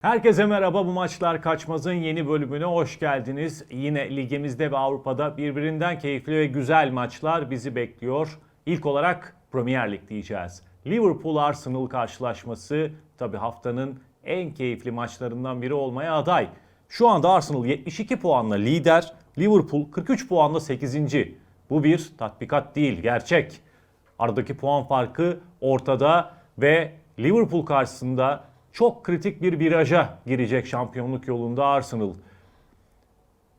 Herkese merhaba bu maçlar kaçmazın yeni bölümüne hoş geldiniz. Yine ligimizde ve Avrupa'da birbirinden keyifli ve güzel maçlar bizi bekliyor. İlk olarak Premier Lig diyeceğiz. Liverpool Arsenal karşılaşması tabi haftanın en keyifli maçlarından biri olmaya aday. Şu anda Arsenal 72 puanla lider, Liverpool 43 puanla 8. Bu bir tatbikat değil, gerçek. Aradaki puan farkı ortada ve Liverpool karşısında çok kritik bir viraja girecek şampiyonluk yolunda Arsenal.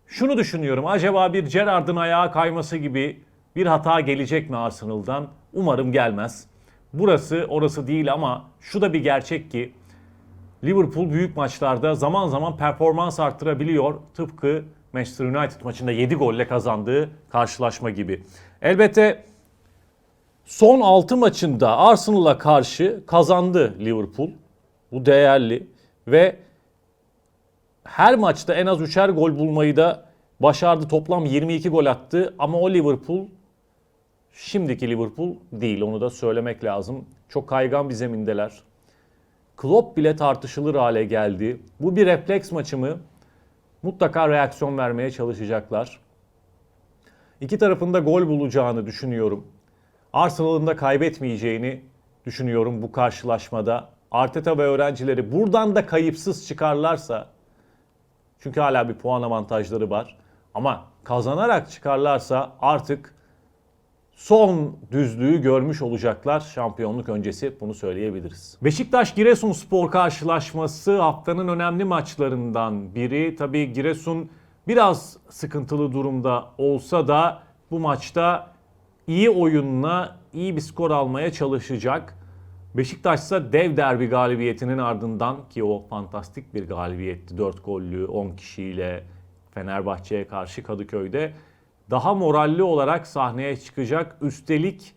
Şunu düşünüyorum. Acaba bir Gerrard'ın ayağa kayması gibi bir hata gelecek mi Arsenal'dan? Umarım gelmez. Burası orası değil ama şu da bir gerçek ki Liverpool büyük maçlarda zaman zaman performans arttırabiliyor. Tıpkı Manchester United maçında 7 golle kazandığı karşılaşma gibi. Elbette son 6 maçında Arsenal'a karşı kazandı Liverpool. Bu değerli ve her maçta en az 3'er gol bulmayı da başardı. Toplam 22 gol attı ama o Liverpool şimdiki Liverpool değil onu da söylemek lazım. Çok kaygan bir zemindeler. Klopp bile tartışılır hale geldi. Bu bir refleks maçı mı? Mutlaka reaksiyon vermeye çalışacaklar. İki tarafında gol bulacağını düşünüyorum. Arsenal'ın da kaybetmeyeceğini düşünüyorum bu karşılaşmada. Arteta ve öğrencileri buradan da kayıpsız çıkarlarsa çünkü hala bir puan avantajları var. Ama kazanarak çıkarlarsa artık son düzlüğü görmüş olacaklar şampiyonluk öncesi bunu söyleyebiliriz. Beşiktaş Giresunspor karşılaşması haftanın önemli maçlarından biri. Tabii Giresun biraz sıkıntılı durumda olsa da bu maçta iyi oyunla iyi bir skor almaya çalışacak. Beşiktaş ise dev derbi galibiyetinin ardından ki o fantastik bir galibiyetti. 4 gollü 10 kişiyle Fenerbahçe'ye karşı Kadıköy'de daha moralli olarak sahneye çıkacak. Üstelik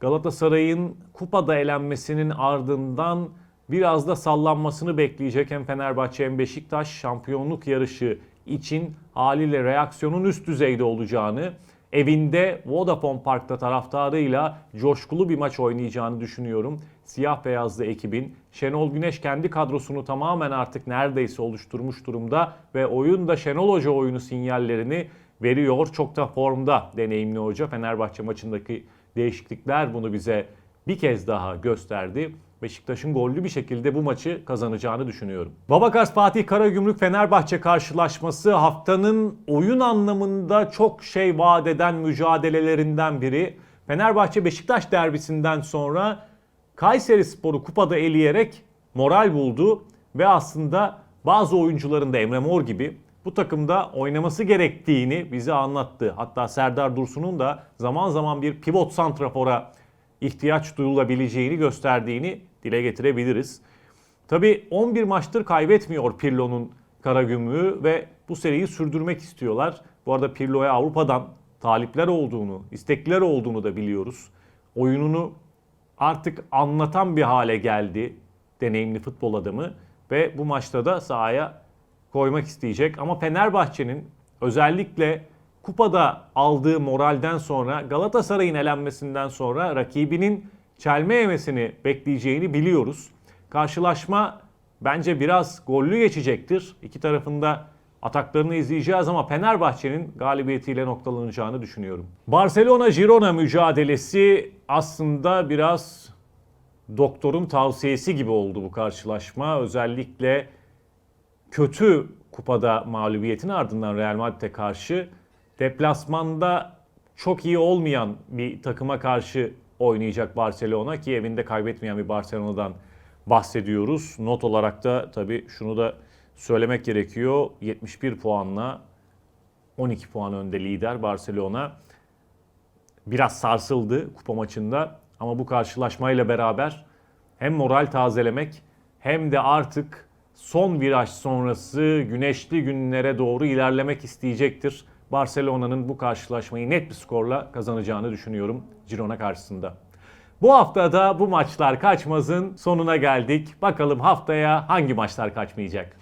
Galatasaray'ın kupada elenmesinin ardından biraz da sallanmasını bekleyecek hem Fenerbahçe hem Beşiktaş şampiyonluk yarışı için haliyle reaksiyonun üst düzeyde olacağını, evinde Vodafone Park'ta taraftarıyla coşkulu bir maç oynayacağını düşünüyorum. Siyah beyazlı ekibin Şenol Güneş kendi kadrosunu tamamen artık neredeyse oluşturmuş durumda ve oyun da Şenol Hoca oyunu sinyallerini veriyor. Çok da formda deneyimli hoca. Fenerbahçe maçındaki değişiklikler bunu bize bir kez daha gösterdi. Beşiktaş'ın gollü bir şekilde bu maçı kazanacağını düşünüyorum. Babakars Fatih Karagümrük Fenerbahçe karşılaşması haftanın oyun anlamında çok şey vaat eden mücadelelerinden biri. Fenerbahçe Beşiktaş derbisinden sonra Kayseri Sporu kupada eleyerek moral buldu ve aslında bazı oyuncuların da Emre Mor gibi bu takımda oynaması gerektiğini bize anlattı. Hatta Serdar Dursun'un da zaman zaman bir pivot santrafora ihtiyaç duyulabileceğini gösterdiğini dile getirebiliriz. Tabi 11 maçtır kaybetmiyor Pirlo'nun Karagümrük'ü ve bu seriyi sürdürmek istiyorlar. Bu arada Pirlo'ya Avrupa'dan talipler olduğunu, istekliler olduğunu da biliyoruz. Oyununu artık anlatan bir hale geldi deneyimli futbol adamı ve bu maçta da sahaya koymak isteyecek. Ama Fenerbahçe'nin özellikle kupada aldığı moralden sonra Galatasaray'ın elenmesinden sonra rakibinin çelme yemesini bekleyeceğini biliyoruz. Karşılaşma bence biraz gollü geçecektir. İki tarafında ataklarını izleyeceğiz ama Fenerbahçe'nin galibiyetiyle noktalanacağını düşünüyorum. Barcelona-Girona mücadelesi aslında biraz doktorun tavsiyesi gibi oldu bu karşılaşma. Özellikle kötü kupada mağlubiyetin ardından Real Madrid'e karşı deplasmanda çok iyi olmayan bir takıma karşı oynayacak Barcelona ki evinde kaybetmeyen bir Barcelona'dan bahsediyoruz. Not olarak da tabii şunu da söylemek gerekiyor. 71 puanla 12 puan önde lider Barcelona. Biraz sarsıldı kupa maçında ama bu karşılaşmayla beraber hem moral tazelemek hem de artık son viraj sonrası güneşli günlere doğru ilerlemek isteyecektir. Barcelona'nın bu karşılaşmayı net bir skorla kazanacağını düşünüyorum Girona karşısında. Bu hafta da bu maçlar kaçmazın sonuna geldik. Bakalım haftaya hangi maçlar kaçmayacak?